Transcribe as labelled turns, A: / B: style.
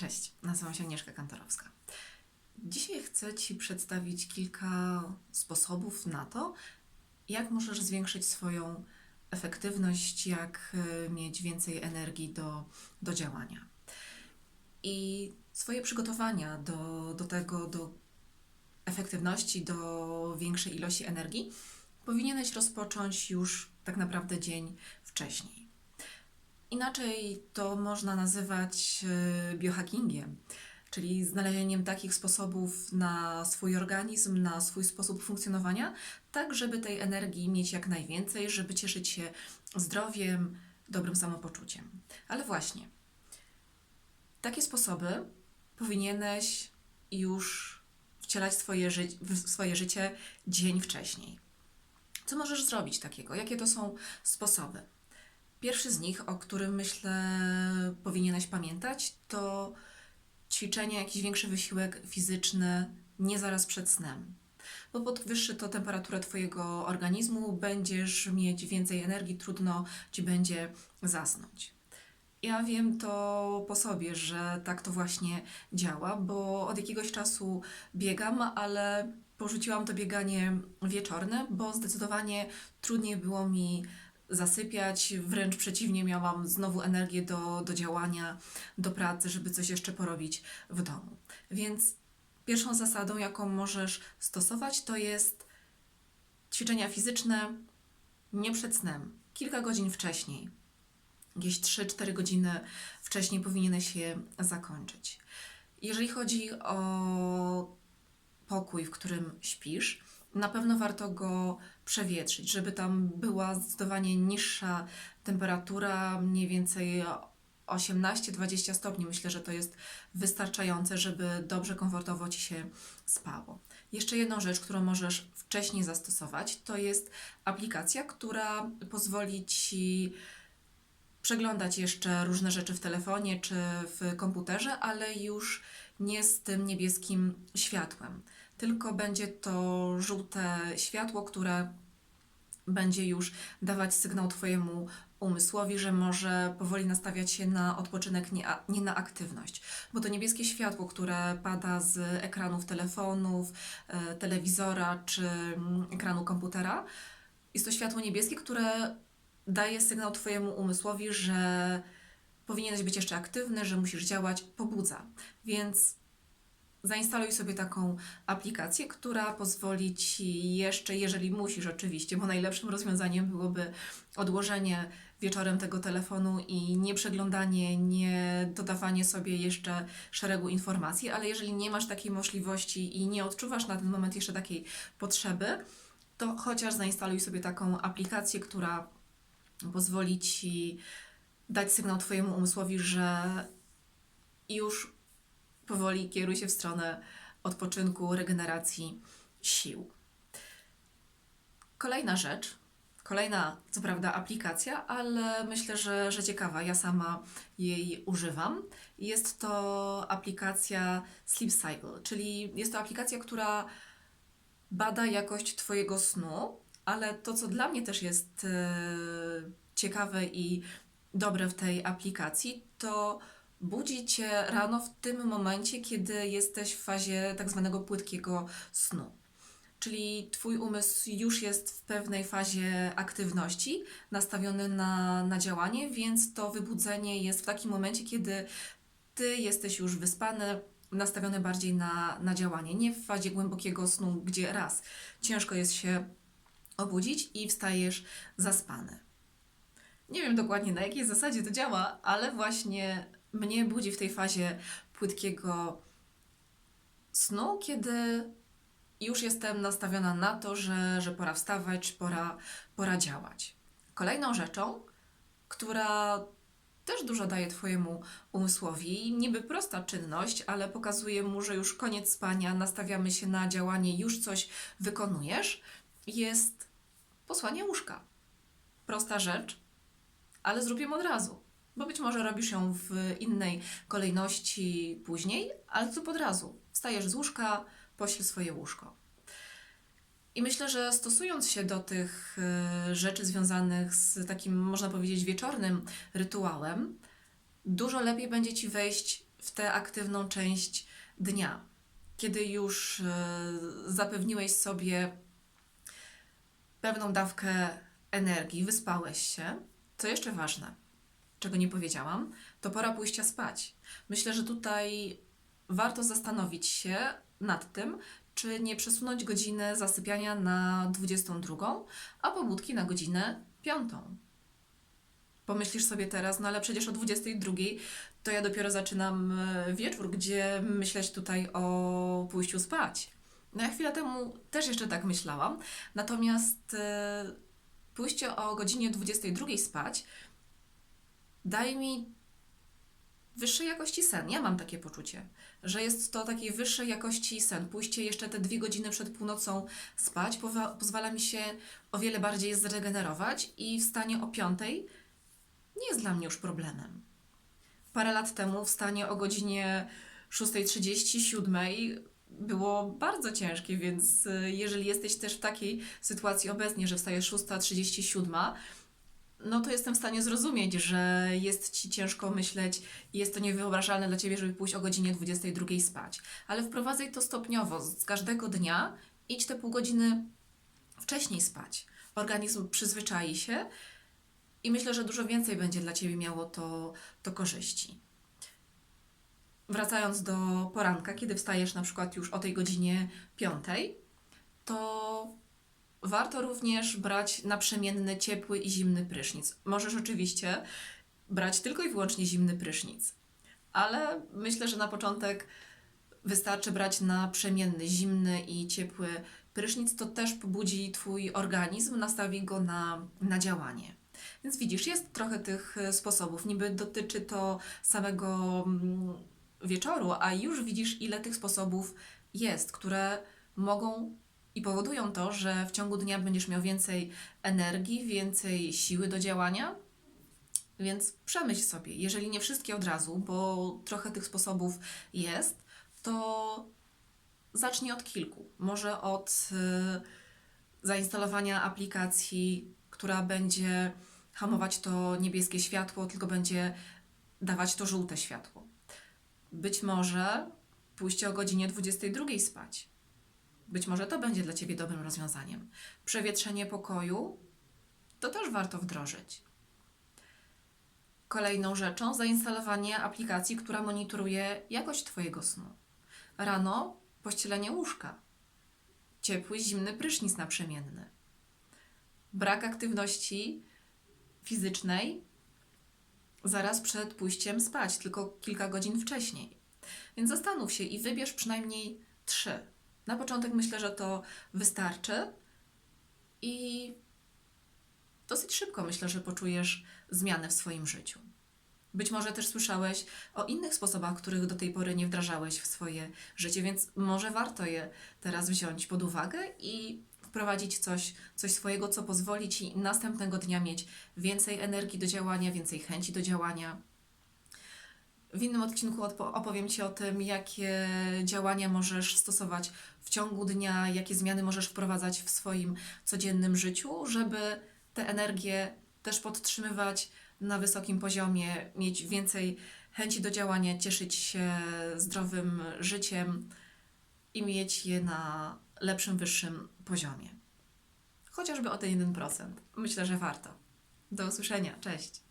A: Cześć, nazywam się Agnieszka Kantorowska. Dzisiaj chcę Ci przedstawić kilka sposobów na to, jak możesz zwiększyć swoją efektywność, jak y, mieć więcej energii do, do działania. I swoje przygotowania do, do tego, do efektywności, do większej ilości energii, powinieneś rozpocząć już tak naprawdę dzień wcześniej. Inaczej to można nazywać y, biohackingiem, czyli znalezieniem takich sposobów na swój organizm, na swój sposób funkcjonowania, tak żeby tej energii mieć jak najwięcej, żeby cieszyć się zdrowiem, dobrym samopoczuciem. Ale właśnie, takie sposoby powinieneś już wcielać swoje, ży- swoje życie dzień wcześniej. Co możesz zrobić takiego? Jakie to są sposoby? Pierwszy z nich, o którym myślę powinieneś pamiętać, to ćwiczenie, jakiś większy wysiłek fizyczny nie zaraz przed snem. Bo podwyższy to temperaturę Twojego organizmu, będziesz mieć więcej energii, trudno Ci będzie zasnąć. Ja wiem to po sobie, że tak to właśnie działa, bo od jakiegoś czasu biegam, ale porzuciłam to bieganie wieczorne, bo zdecydowanie trudniej było mi zasypiać, wręcz przeciwnie, miałam znowu energię do, do działania, do pracy, żeby coś jeszcze porobić w domu. Więc pierwszą zasadą, jaką możesz stosować, to jest ćwiczenia fizyczne nie przed snem, kilka godzin wcześniej. Jakieś 3-4 godziny wcześniej powinieneś je zakończyć. Jeżeli chodzi o pokój, w którym śpisz, na pewno warto go przewietrzyć, żeby tam była zdecydowanie niższa temperatura, mniej więcej 18-20 stopni. Myślę, że to jest wystarczające, żeby dobrze, komfortowo ci się spało. Jeszcze jedną rzecz, którą możesz wcześniej zastosować, to jest aplikacja, która pozwoli ci przeglądać jeszcze różne rzeczy w telefonie czy w komputerze, ale już nie z tym niebieskim światłem, tylko będzie to żółte światło, które będzie już dawać sygnał Twojemu umysłowi, że może powoli nastawiać się na odpoczynek, nie, nie na aktywność. Bo to niebieskie światło, które pada z ekranów telefonów, e, telewizora czy mm, ekranu komputera, jest to światło niebieskie, które daje sygnał Twojemu umysłowi, że powinieneś być jeszcze aktywny, że musisz działać, pobudza. Więc zainstaluj sobie taką aplikację, która pozwoli Ci jeszcze, jeżeli musisz oczywiście, bo najlepszym rozwiązaniem byłoby odłożenie wieczorem tego telefonu i nie przeglądanie, nie dodawanie sobie jeszcze szeregu informacji, ale jeżeli nie masz takiej możliwości i nie odczuwasz na ten moment jeszcze takiej potrzeby, to chociaż zainstaluj sobie taką aplikację, która pozwoli Ci dać sygnał Twojemu umysłowi, że już powoli kieruj się w stronę odpoczynku, regeneracji sił. Kolejna rzecz, kolejna co prawda aplikacja, ale myślę, że, że ciekawa. Ja sama jej używam. Jest to aplikacja Sleep Cycle, czyli jest to aplikacja, która bada jakość Twojego snu, ale to, co dla mnie też jest e, ciekawe i dobre w tej aplikacji, to budzi Cię rano w tym momencie, kiedy jesteś w fazie tak zwanego płytkiego snu. Czyli Twój umysł już jest w pewnej fazie aktywności, nastawiony na, na działanie, więc to wybudzenie jest w takim momencie, kiedy Ty jesteś już wyspany, nastawiony bardziej na, na działanie. Nie w fazie głębokiego snu, gdzie raz ciężko jest się obudzić i wstajesz zaspany. Nie wiem dokładnie na jakiej zasadzie to działa, ale właśnie mnie budzi w tej fazie płytkiego snu, kiedy już jestem nastawiona na to, że, że pora wstawać, pora, pora działać. Kolejną rzeczą, która też dużo daje Twojemu umysłowi, niby prosta czynność, ale pokazuje mu, że już koniec spania, nastawiamy się na działanie, już coś wykonujesz, jest posłanie łóżka. Prosta rzecz, ale zrób ją od razu. Bo być może robisz ją w innej kolejności później, ale zrób od razu. Wstajesz z łóżka, pośl swoje łóżko. I myślę, że stosując się do tych e, rzeczy związanych z takim, można powiedzieć, wieczornym rytuałem, dużo lepiej będzie Ci wejść w tę aktywną część dnia, kiedy już e, zapewniłeś sobie pewną dawkę energii, wyspałeś się. Co jeszcze ważne, czego nie powiedziałam, to pora pójścia spać. Myślę, że tutaj warto zastanowić się nad tym, czy nie przesunąć godziny zasypiania na 22, a pobudki na godzinę 5. Pomyślisz sobie teraz, no ale przecież o 22 to ja dopiero zaczynam e, wieczór, gdzie myśleć tutaj o pójściu spać. No ja chwilę temu też jeszcze tak myślałam, natomiast e, pójście o godzinie 22 spać daje mi wyższej jakości sen. Ja mam takie poczucie, że jest to takiej wyższej jakości sen. Pójście jeszcze te dwie godziny przed północą spać pozwala mi się o wiele bardziej zregenerować i wstanie o piątej nie jest dla mnie już problemem. Parę lat temu wstanie o godzinie 6.30, 7.00 było bardzo ciężkie, więc y, jeżeli jesteś też w takiej sytuacji obecnie, że wstajesz 6.37, no to jestem w stanie zrozumieć, że jest ci ciężko myśleć i jest to niewyobrażalne dla ciebie, żeby pójść o godzinie 22 spać. Ale wprowadzaj to stopniowo, z każdego dnia idź te pół godziny wcześniej spać. Organizm przyzwyczai się i myślę, że dużo więcej będzie dla ciebie miało to, to korzyści. Wracając do poranka, kiedy wstajesz na przykład już o tej godzinie 5, to Warto również brać naprzemienny ciepły i zimny prysznic. Możesz oczywiście brać tylko i wyłącznie zimny prysznic, ale myślę, że na początek wystarczy brać naprzemienny zimny i ciepły prysznic. To też pobudzi Twój organizm, nastawi go na, na działanie. Więc widzisz, jest trochę tych e, sposobów. Niby dotyczy to samego mm, wieczoru, a już widzisz, ile tych sposobów jest, które mogą i powodują to, że w ciągu dnia będziesz miał więcej energii, więcej siły do działania. Więc przemyśl sobie, jeżeli nie wszystkie od razu, bo trochę tych sposobów jest, to zacznij od kilku. Może od y, zainstalowania aplikacji, która będzie hamować to niebieskie światło, tylko będzie dawać to żółte światło. Być może pójście o godzinie 22 spać. Być może to będzie dla Ciebie dobrym rozwiązaniem. Przewietrzenie pokoju to też warto wdrożyć. Kolejną rzeczą zainstalowanie aplikacji, która monitoruje jakość Twojego snu. Rano pościelenie łóżka. Ciepły, zimny prysznic naprzemienny. Brak aktywności fizycznej zaraz przed pójściem spać, tylko kilka godzin wcześniej. Więc zastanów się i wybierz przynajmniej trzy. Na początek myślę, że to wystarczy i dosyć szybko myślę, że poczujesz zmianę w swoim życiu. Być może też słyszałeś o innych sposobach, których do tej pory nie wdrażałeś w swoje życie, więc może warto je teraz wziąć pod uwagę i wprowadzić coś, coś swojego, co pozwoli ci następnego dnia mieć więcej energii do działania, więcej chęci do działania. W innym odcinku opowiem Ci o tym, jakie działania możesz stosować w ciągu dnia, jakie zmiany możesz wprowadzać w swoim codziennym życiu, żeby tę energię też podtrzymywać na wysokim poziomie, mieć więcej chęci do działania, cieszyć się zdrowym życiem i mieć je na lepszym, wyższym poziomie. Chociażby o ten 1%. Myślę, że warto. Do usłyszenia. Cześć.